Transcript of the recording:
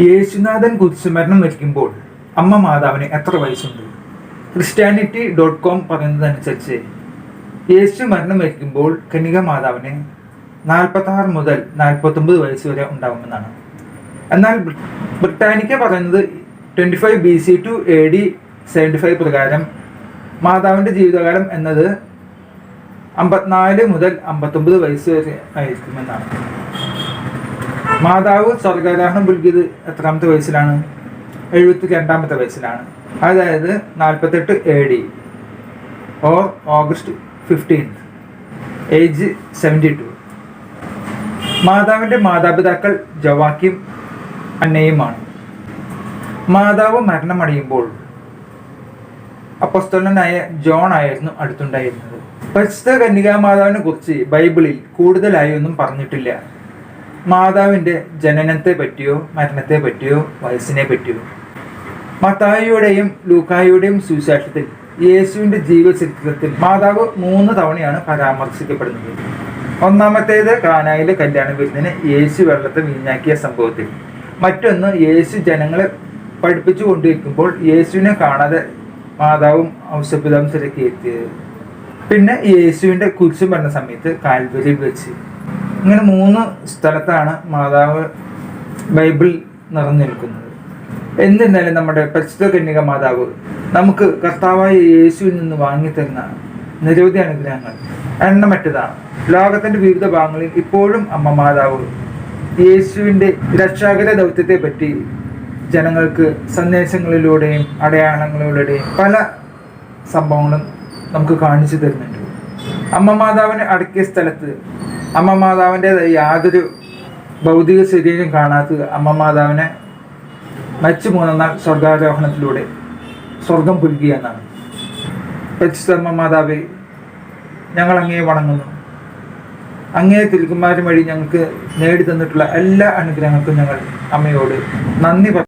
യേശുനാഥൻ കുരിശുമരണം വരിക്കുമ്പോൾ അമ്മ മാതാവിന് എത്ര വയസ്സുണ്ട്? ക്രിസ്ത്യാനിറ്റി ഡോട്ട് കോം പറയുന്നതനുസരിച്ച് യേശു മരണം വരിക്കുമ്പോൾ കന്യക മാതാവിന് നാൽപ്പത്താറ് മുതൽ നാൽപ്പത്തൊമ്പത് വയസ്സ് വരെ ഉണ്ടാകുമെന്നാണ് എന്നാൽ ബ്രിട്ടാനിക്ക പറയുന്നത് twenty five B C to A D seventy five പ്രകാരം മാതാവിന്റെ ജീവിതകാലം എന്നത് അമ്പത്തിനാല് മുതൽ അമ്പത്തൊമ്പത് വയസ്സ് വരെ ആയിരിക്കുമെന്നാണ്. മാതാവ് സ്വർഗാരോഹണം പുൽകിയത് എത്രാമത്തെ വയസ്സിലാണ്? എഴുപത്തി രണ്ടാമത്തെ വയസ്സിലാണ്. അതായത് നാൽപ്പത്തെട്ട് A D or August fifteenth age seventy two മാതാവിന്റെ മാതാപിതാക്കൾ ജവാക്കിയും അന്നയുമാണ്. മാതാവ് മരണമടയുമ്പോൾ അപ്പസ്തോലനായ ജോൺ ആയിരുന്നു അടുത്തുണ്ടായിരുന്നത്. പരിശുദ്ധ കന്യകാ മാതാവിനെ കുറിച്ച് ബൈബിളിൽ കൂടുതലായി ഒന്നും പറഞ്ഞിട്ടില്ല. മാതാവിന്റെ ജനനത്തെ പറ്റിയോ മരണത്തെ പറ്റിയോ വയസ്സിനെ പറ്റിയോ മത്തായിയുടെയും ലൂക്കായിയുടെയും സുവിശേഷത്തിൽ യേശുവിന്റെ ജീവചരിത്രത്തിൽ മാതാവ് മൂന്ന് തവണയാണ് പരാമർശിക്കപ്പെടുന്നത്. ഒന്നാമത്തേത് കാനായിലെ കല്യാണ വിരുന്നിന് യേശു വെള്ളത്തെ വീഞ്ഞാക്കിയ സംഭവത്തിൽ. മറ്റൊന്ന് യേശു ജനങ്ങളെ പഠിപ്പിച്ചു കൊണ്ടിരിക്കുമ്പോൾ യേശുവിനെ കാണാതെ മാതാവും ഔഷധംസരക്ക് എത്തിയത്. പിന്നെ യേശുവിന്റെ കുരിശും പറഞ്ഞ സമയത്ത് കാൽവരിയിൽ വെച്ച് ഇങ്ങനെ മൂന്ന് സ്ഥലത്താണ് മാതാവ് ബൈബിൾ നിറഞ്ഞു നിൽക്കുന്നത് എന്നിരുന്നാലും നമ്മുടെ പരിശുദ്ധ കന്യക മാതാവ് നമുക്ക് കർത്താവായ യേശുവിൽ നിന്ന് വാങ്ങിത്തരുന്ന നിരവധി അനുഗ്രഹങ്ങൾ. എണ്ണമറ്റതാണ്. ലോകത്തിന്റെ വിവിധ ഭാഗങ്ങളിൽ ഇപ്പോഴും അമ്മ മാതാവ് യേശുവിന്റെ രക്ഷാകര ദൗത്യത്തെ പറ്റി ജനങ്ങൾക്ക് സന്ദേശങ്ങളിലൂടെയും അടയാളങ്ങളിലൂടെയും പല സംഭവങ്ങളും നമുക്ക് കാണിച്ചു തരുന്നുണ്ട്. അമ്മ മാതാവിനെ അടക്കിയ സ്ഥലത്ത് അമ്മ മാതാവിന്റെതായ യാതൊരു ഭൗതിക ശരീരം കാണാത്ത അമ്മ മാതാവിനെ മരിച്ചു മൂന്നാം സ്വർഗാരോഹണത്തിലൂടെ സ്വർഗം പുൽകിയ എന്നാണ് പരിശുദ്ധമ്മ മാതാവെ ഞങ്ങൾ അങ്ങേ വണങ്ങുന്നു. അങ്ങേ തിരുക്കുമാരും വഴി ഞങ്ങൾക്ക് നേടി തന്നിട്ടുള്ള എല്ലാ അനുഗ്രഹങ്ങൾക്കും ഞങ്ങൾ അമ്മയോട് നന്ദി